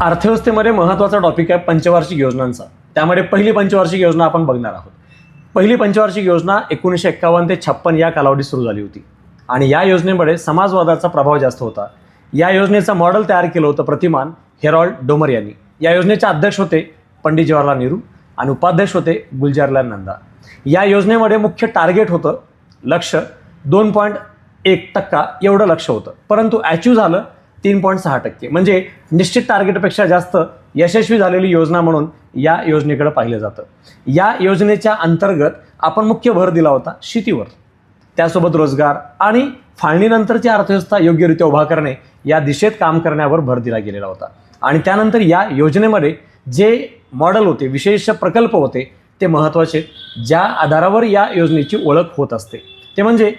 अर्थव्यवस्थेमध्ये महत्त्वाचा टॉपिक आहे पंचवार्षिक योजनांचा. त्यामध्ये पहिली पंचवार्षिक योजना आपण बघणार आहोत. पहिली पंचवार्षिक योजना एकोणीसशे एक्कावन्न ते छप्पन या कालावधीत सुरू झाली होती. आणि या योजनेमध्ये समाजवादाचा प्रभाव जास्त होता. या योजनेचं मॉडेल तयार केलं होतं प्रतिमान हेरॉल्ड डोमर यांनी. या योजनेचे अध्यक्ष होते पंडित जवाहरलाल नेहरू आणि उपाध्यक्ष होते गुलजारलाल नंदा. या योजनेमध्ये मुख्य टार्गेट होतं लक्ष. दोन पॉईंट एक टक्का एवढं लक्ष होतं. परंतु अचीव झालं तीन पॉईंट सहा टक्के. म्हणजे निश्चित टार्गेटपेक्षा जास्त यशस्वी झालेली योजना म्हणून या योजनेकडे पाहिलं जातं. या योजनेच्या अंतर्गत आपण मुख्य भर दिला होता शेतीवर. त्यासोबत रोजगार आणि फाळणीनंतरची अर्थव्यवस्था योग्यरित्या उभा करणे या दिशेत काम करण्यावर भर दिला गेलेला होता. आणि त्यानंतर या योजनेमध्ये जे मॉडेल होते विशेष प्रकल्प होते ते महत्त्वाचे ज्या आधारावर या योजनेची ओळख होत असते. ते म्हणजे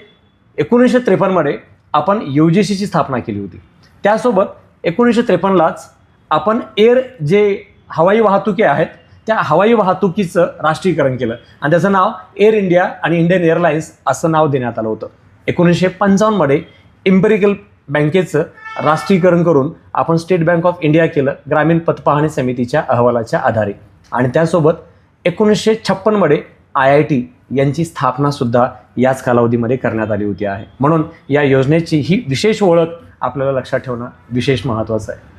एकोणीसशे त्रेपन्नमध्ये आपण यू जी सीची स्थापना केली होती. त्यासोबत एकोणीसशे त्रेपन्नलाच आपण एअर जे हवाई वाहतुकी आहेत त्या हवाई वाहतुकीचं राष्ट्रीयकरण केलं. आणि त्याचं नाव एअर इंडिया आणि इंडियन एअरलाइन्स असं नाव देण्यात आलं होतं. एकोणीसशे पंचावन्नमध्ये इम्पेरिकल बँकेचं राष्ट्रीयकरण करून आपण स्टेट बँक ऑफ इंडिया केलं ग्रामीण पतपाहणी समितीच्या अहवालाच्या आधारे. आणि त्यासोबत एकोणीसशे छप्पनमध्ये आय आय टी यांची स्थापनासुद्धा याच कालावधीमध्ये करण्यात आली होती आहे. म्हणून या योजनेची ही विशेष ओळख आपल्याला लक्षात ठेवणं विशेष महत्त्वाचं आहे.